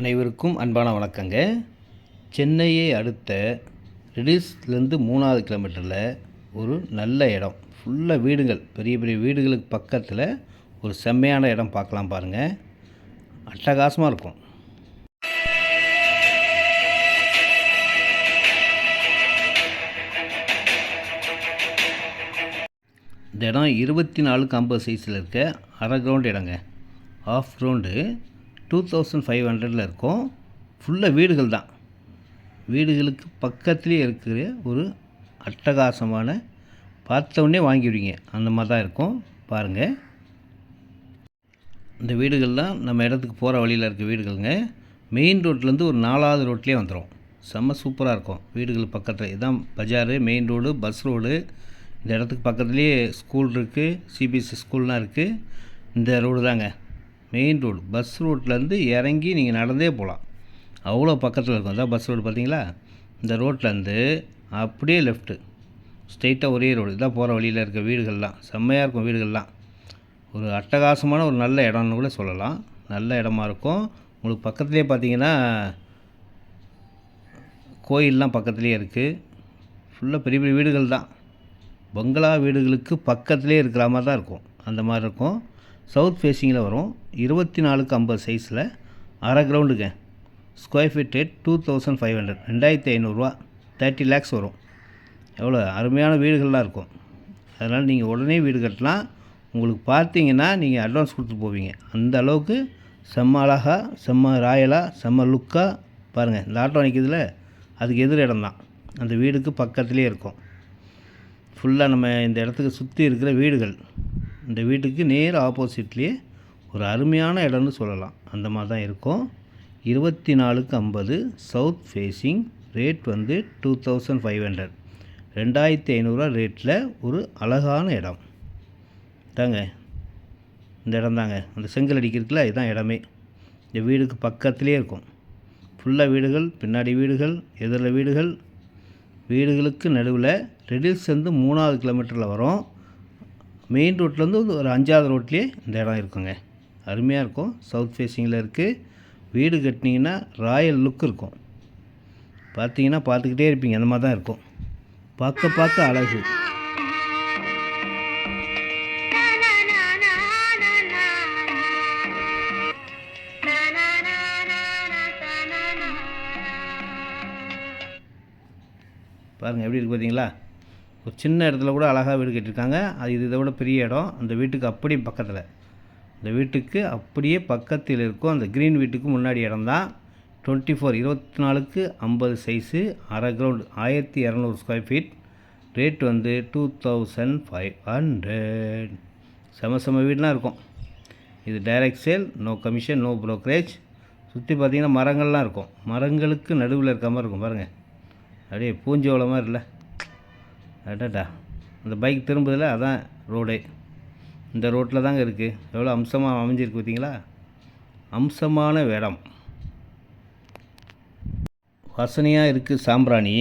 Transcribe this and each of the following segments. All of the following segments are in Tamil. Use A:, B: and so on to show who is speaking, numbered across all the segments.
A: அனைவருக்கும் அன்பான வணக்கங்க. சென்னையை அடுத்த ரெடிஸ்லேருந்து மூணாவது கிலோமீட்டரில் ஒரு நல்ல இடம். ஃபுல்லாக வீடுகள். பெரிய பெரிய வீடுகளுக்கு பக்கத்தில் ஒரு செம்மையான இடம் பார்க்கலாம் பாருங்கள் அட்டகாசமாக இருக்கும். இந்த இடம் இருபத்தி நாலுக்கு ஐம்பது சைஸில் இருக்க அரை கிரவுண்ட் இடங்க. Half ground two thousand five ஹண்ட்ரடில் இருக்கும். ஃபுல்லாக வீடுகள் தான். வீடுகளுக்கு பக்கத்துலேயே இருக்கிற ஒரு அட்டகாசமான பார்த்தவொடனே வாங்கிடுவீங்க. அந்த மாதிரி தான் இருக்கும். பாருங்கள் இந்த வீடுகள்லாம் நம்ம இடத்துக்கு போகிற வழியில் இருக்க வீடுகளுங்க. மெயின் ரோட்லேருந்து ஒரு நாலாவது ரோட்லேயே வந்துடும் செம்ம சூப்பராக இருக்கும். வீடுகள் பக்கத்தில். இதுதான் பஜாரு மெயின் ரோடு பஸ் ரோடு இந்த இடத்துக்கு பக்கத்துலேயே ஸ்கூல் இருக்குது சிபிஎஸ்சி ஸ்கூல்லாம் இருக்குது இந்த ரோடு தாங்க. மெயின் ரோடு பஸ் ரோட்லேருந்து இறங்கி நீங்கள் நடந்தே போகலாம் அவ்வளோ பக்கத்தில் இருக்கும். அதான் பஸ் ரோடு பார்த்தீங்களா? இந்த ரோட்லேருந்து அப்படியே லெஃப்ட்டு ஸ்ட்ரெயிட்டாக ஒரே ரோடு இதான் போகிற வழியில் இருக்க வீடுகள்லாம். செம்மையாக இருக்கும் வீடுகள்லாம். ஒரு அட்டகாசமான ஒரு நல்ல இடம்னு கூட சொல்லலாம். நல்ல இடமா இருக்கும். உங்களுக்கு பக்கத்துலேயே பார்த்தீங்கன்னா கோயிலெலாம் பக்கத்துலேயே இருக்குது ஃபுல்லாக பெரிய பெரிய வீடுகள் தான் பங்களா வீடுகளுக்கு பக்கத்துலேயே இருக்கிற மாதிரி தான் இருக்கும். அந்த மாதிரி இருக்கும். சவுத் ஃபேஸிங்கில் வரும். இருபத்தி நாலுக்கு ஐம்பது சைஸில் அரை கிரவுண்டுங்க square feet rate two thousand five hundred ரெண்டாயிரத்தி ஐநூறுரூவா. தேர்ட்டி லேக்ஸ் வரும். எவ்வளோ அருமையான வீடுகள்லாம் இருக்கும். அதனால் நீங்கள் உடனே வீடு கட்டலாம். உங்களுக்கு பார்த்தீங்கன்னா நீங்கள் அட்வான்ஸ் கொடுத்து போவீங்க. அந்த அளவுக்கு செம்ம அழகாக செம்ம ராயலாக செம்ம லுக்காக பாருங்கள் இந்த ஆட்டோ நிற்கிதுல அதுக்கு எதிர் இடம் தான். அந்த வீடுக்கு பக்கத்துலேயே இருக்கும். ஃபுல்லாக நம்ம இந்த இடத்துக்கு சுற்றி இருக்கிற வீடுகள். இந்த வீட்டுக்கு நேர் ஆப்போசிட்லேயே ஒரு அருமையான இடம்னு சொல்லலாம். அந்த மாதிரி தான் இருக்கும். இருபத்தி நாலுக்கு ஐம்பது சவுத் ஃபேஸிங் ரேட் வந்து டூ தௌசண்ட் ஃபைவ் ஹண்ட்ரட் ரெண்டாயிரத்தி ஐநூறுரூவா ரேட்டில் ஒரு அழகான இடம். தாங்க இந்த இடம் தாங்க. அந்த செங்கல் அடிக்கிறதுல இதுதான் இடமே. இந்த வீடுக்கு பக்கத்துலேயே இருக்கும். ஃபுல்லாக வீடுகள் பின்னாடி வீடுகள் எதிரில் வீடுகள். வீடுகளுக்கு நடுவில் ரெடில்ஸ் வந்து மூணாவது கிலோமீட்டரில் வரும். மெயின் ரோட்லேருந்து ஒரு அஞ்சாவது ரோட்லேயே இந்த இடம் இருக்குங்க. அருமையாக இருக்கும். சவுத் ஃபேஸிங்கில் இருக்குது வீடு கட்டினீங்கன்னா ராயல் லுக் இருக்கும். பார்த்தீங்கன்னா பார்த்துக்கிட்டே இருப்பீங்க. அந்த மாதிரி தான் இருக்கும். பார்க்க பார்க்க அழகு. பாருங்கள் எப்படி இருக்குது பார்த்தீங்களா? ஒரு சின்ன இடத்துல கூட அழகாக வீடு கட்டியிருக்காங்க. அது இது இதை விட பெரிய இடம். அந்த வீட்டுக்கு அப்படியே பக்கத்தில். இந்த வீட்டுக்கு அப்படியே பக்கத்தில் இருக்கும். அந்த க்ரீன் வீட்டுக்கு முன்னாடி இடம் தான். டுவெண்ட்டி ஃபோர் இருபத்தி நாலுக்கு ஐம்பது சைஸு அரை கிரவுண்ட் ஆயிரத்தி இரநூறு ஸ்கொயர் ஃபீட் ரேட் வந்து டூ தௌசண்ட் ஃபைவ் ஹண்ட்ரட் செம செம வீடுலாம் இருக்கும். இது direct sale no commission no brokerage சுற்றி பார்த்தீங்கன்னா மரங்கள்லாம் இருக்கும். மரங்களுக்கு நடுவில் இருக்க மாதிரி இருக்கும். பாருங்கள் அப்படியே பூஞ்சோளம் மாதிரி இல்லை. அடடா. அந்த பைக் திரும்புதில் அதான் ரோடே இந்த ரோட்டில் தாங்க இருக்குது எவ்வளோ அம்சமாக அமைஞ்சிருக்கு பார்த்தீங்களா? அம்சமான இடம் வாசனையாக இருக்குது சாம்பிராணி.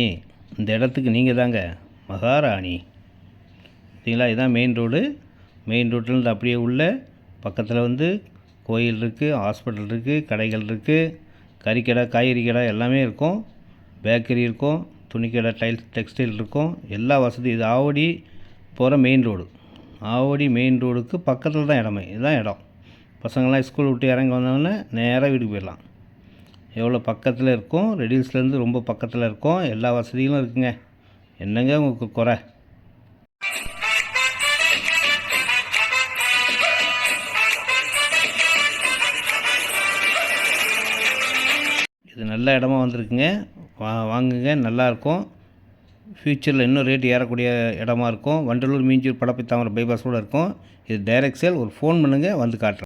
A: இந்த இடத்துக்கு நீங்கள் தாங்க. மகாராணி. பார்த்தீங்களா? இதுதான் மெயின் ரோடு மெயின் ரோட்லேருந்து அப்படியே உள்ள பக்கத்தில் வந்து கோயில் இருக்குது ஹாஸ்பிட்டல் இருக்குது கடைகள் இருக்குது கறிக்கடை காய்கறி கடை எல்லாமே இருக்கும். பேக்கரி இருக்கும். துணிக்கடை டைல்ஸ் டெக்ஸ்டைல் இருக்கும். எல்லா வசதியும் இது ஆவடி போகிற மெயின் ரோடு ஆவடி மெயின் ரோடுக்கு பக்கத்தில் தான் இடமே. இதுதான் இடம். பசங்கள்லாம் ஸ்கூல் விட்டு இறங்கி வந்தோடனே நேராக வீட்டுக்கு போயிடலாம். எவ்வளோ பக்கத்தில் இருக்கும்? ரெடில்ஸ்லேருந்து ரொம்ப பக்கத்தில் இருக்கும். எல்லா வசதிகளும் இருக்குங்க. என்னங்க உங்களுக்கு குறை? இது நல்ல இடமா வந்திருக்குங்க. வா வாங்குங்க நல்லாயிருக்கும் ஃப்யூச்சரில் இன்னும் ரேட் ஏறக்கூடிய இடமா இருக்கும். வண்டலூர் மீஞ்சூர் படப்பை தாமரை பைபாஸ் கூட இருக்கும். இது டைரக்ட் சேல் ஒரு ஃபோன் பண்ணுங்கள் வந்து காட்டுறேன்.